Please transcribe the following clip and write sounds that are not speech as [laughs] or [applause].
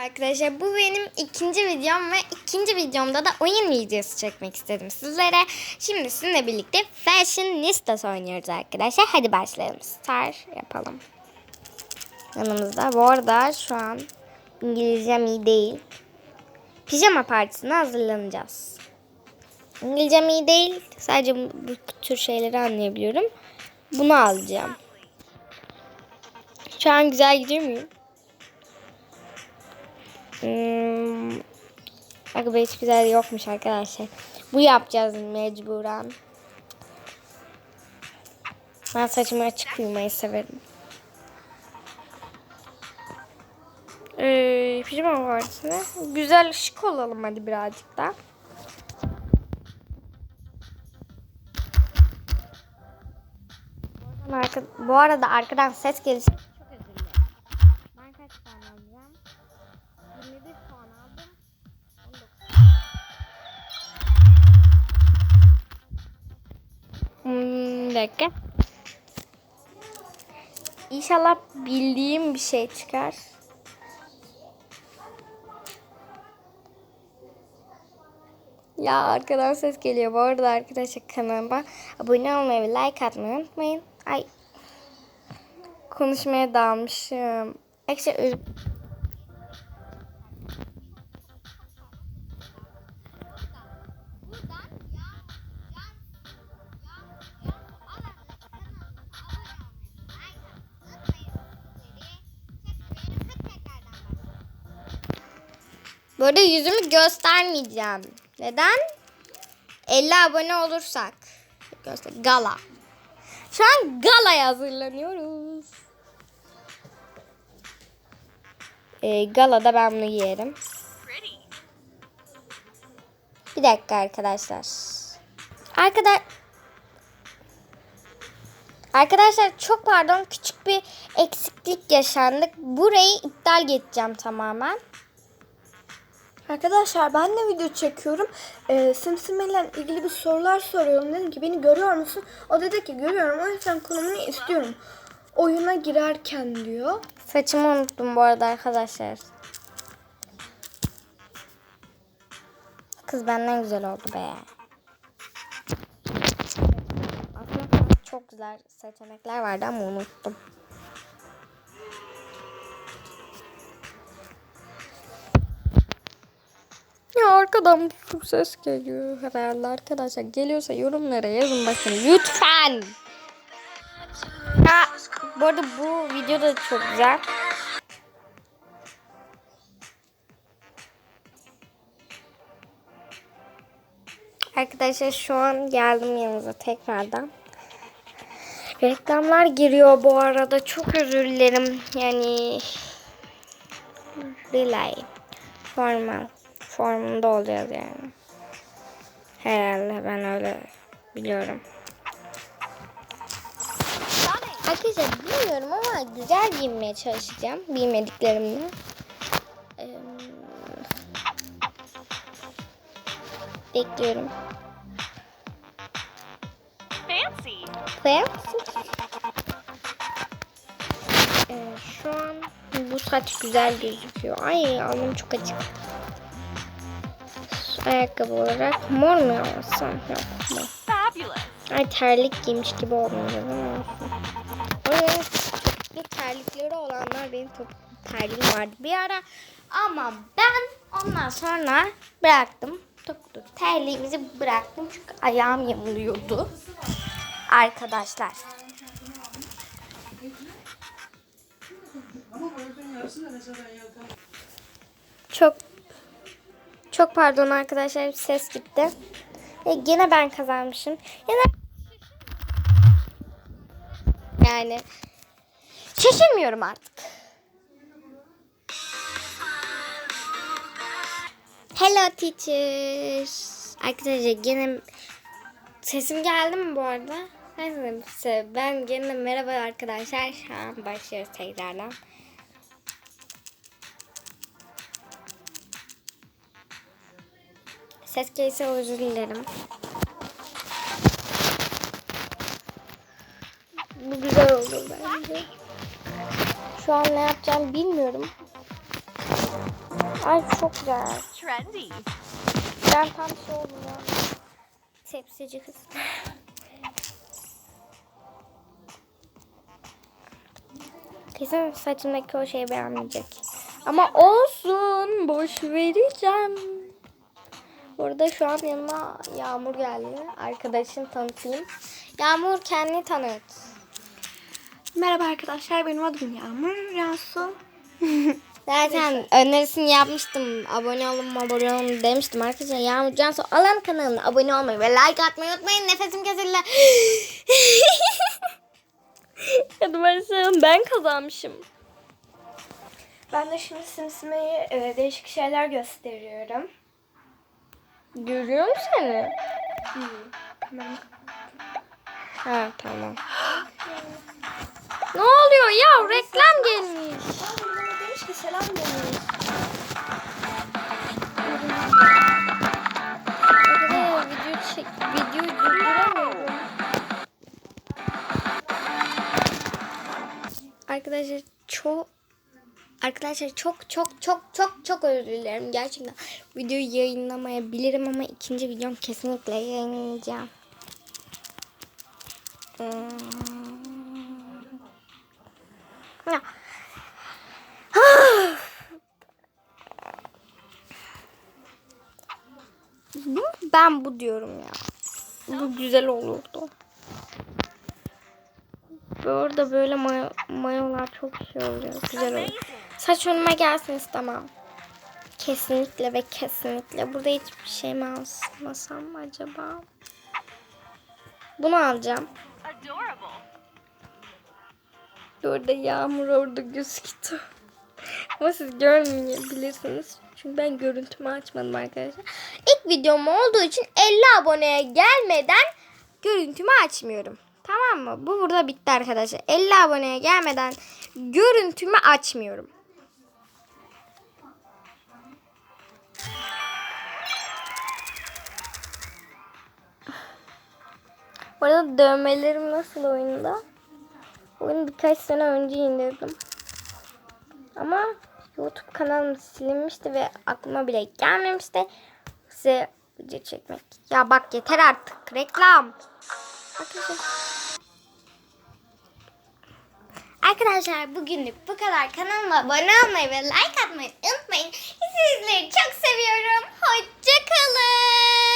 Arkadaşlar bu benim ikinci videom ve ikinci videomda da oyun videosu çekmek istedim sizlere. Şimdi sizinle birlikte Fashionistas oynuyoruz arkadaşlar. Hadi başlayalım. Star yapalım. Yanımızda. Bu arada şu an İngilizcem iyi değil. Pijama partisine hazırlanacağız. İngilizcem iyi değil. Sadece bu tür şeyleri anlayabiliyorum. Bunu alacağım. Şu an güzel gidiyor muyum? Hmm. Aga hiç güzel yokmuş arkadaşlar. Bu yapacağız mecburen. Ben saçımı açık uyumayı severim. Ee, pijama partisine. Güzel şık olalım hadi birazcık da. Bu arada, arkadan ses gelirse çok dilerim. Ben kaç puan alacağım? 21 puan aldım. 19. Hmm, dakika. İnşallah bildiğim bir şey çıkar. Ya arkadan ses geliyor. Bu arada arkadaşlar kanalıma abone olmayı ve like atmayı unutmayın. Ay konuşmaya dalmışım. Ekşi Bu arada yüzümü göstermeyeceğim. Neden? 50 abone olursak. Göster. Gala. Şu an galaya hazırlanıyoruz. Ee, galada ben bunu giyerim. Bir dakika arkadaşlar. Arkadaş Arkadaşlar çok pardon küçük bir eksiklik yaşandık. Burayı iptal edeceğim tamamen. Arkadaşlar ben de video çekiyorum. Ee, Simsim ile ilgili bir sorular soruyorum. Dedim ki beni görüyor musun? O dedi ki görüyorum. O yüzden konumunu istiyorum. Oyuna girerken diyor. Saçımı unuttum bu arada arkadaşlar. Kız benden güzel oldu be. Aslında çok güzel seçenekler vardı ama unuttum. Arkadan bir ses geliyor herhalde arkadaşlar. Geliyorsa yorumlara yazın bakın lütfen. Ya bu arada bu video da çok güzel. Arkadaşlar şu an geldim yanınıza tekrardan. Reklamlar giriyor bu arada. Çok özür dilerim. Yani Relay. Formal. Formunda olacağız yani. Herhalde ben öyle biliyorum. Arkadaşlar bilmiyorum ama güzel giyinmeye çalışacağım. Bilmediklerimle. Ee, bekliyorum. Fancy. Fancy. Ee, şu an bu saç güzel gözüküyor. Ay alnım çok açık. Ayakkabı olarak mor mu alsam? Yok mor. Ay terlik giymiş gibi olmayacağız ama olsun. Topuklu terlikleri olanlar benim topuklu terliğim vardı bir ara. Ama ben ondan sonra bıraktım. Topuklu terliğimizi bıraktım çünkü ayağım yamuluyordu. Arkadaşlar. Çok çok pardon arkadaşlar ses gitti. Ve gene ben kazanmışım. Yine yani şaşırmıyorum artık. Hello teachers. Arkadaşlar gene sesim geldi mi bu arada? Neyse ben gene merhaba arkadaşlar. Şu an başlıyoruz tekrardan. Ses gelirse özür dilerim. Bu güzel oldu bence. Şu an ne yapacağım bilmiyorum. Ay çok güzel. Trendy. Ben tam şey oldum ya. Tepsici kız. Kesin saçımdaki o şeyi beğenmeyecek. Ama olsun. Boş vereceğim. Burada şu an yanıma Yağmur geldi. Arkadaşım tanıtayım. Yağmur kendini tanıt. Merhaba arkadaşlar benim adım Yağmur Rasul. [laughs] Zaten önerisini yapmıştım. Abone olun abone olun demiştim arkadaşlar. Yağmur Cansu Alan kanalına abone olmayı ve like atmayı unutmayın. Nefesim kesildi. [laughs] Hadi başlayalım. Ben kazanmışım. Ben de şimdi Simsime'ye e, değişik şeyler gösteriyorum. Görüyorum seni. Hemen Ha tamam. ne oluyor ya? Reklam gelmiş. Bana demiş ki selam demiş. Arkadaşlar video çek, video durduramıyorum. Arkadaşlar çok Arkadaşlar çok çok çok çok çok özür dilerim gerçekten. Videoyu yayınlamayabilirim ama ikinci videom kesinlikle yayınlayacağım. Hmm. Bu, [sighs] ben bu diyorum ya. Bu güzel olurdu. Ve orada böyle mayo, mayolar çok şey oluyor. Güzel olur. Saç önüme gelsin istemem. Kesinlikle ve kesinlikle. Burada hiçbir şey mi almasam acaba? Bunu alacağım. Orada yağmur orada gözüktü. Ama siz görmeyebilirsiniz. Çünkü ben görüntümü açmadım arkadaşlar. İlk videom olduğu için 50 aboneye gelmeden görüntümü açmıyorum. Tamam mı? Bu burada bitti arkadaşlar. 50 aboneye gelmeden görüntümü açmıyorum. Bu arada dövmelerim nasıl oyunda? Oyunu birkaç sene önce indirdim. Ama YouTube kanalım silinmişti ve aklıma bile gelmemişti. Size video çekmek. Ya bak yeter artık. Reklam. Arkadaşlar. Bugünlük bu kadar. Kanalıma abone olmayı ve like atmayı unutmayın. Sizleri çok seviyorum. Hoşçakalın.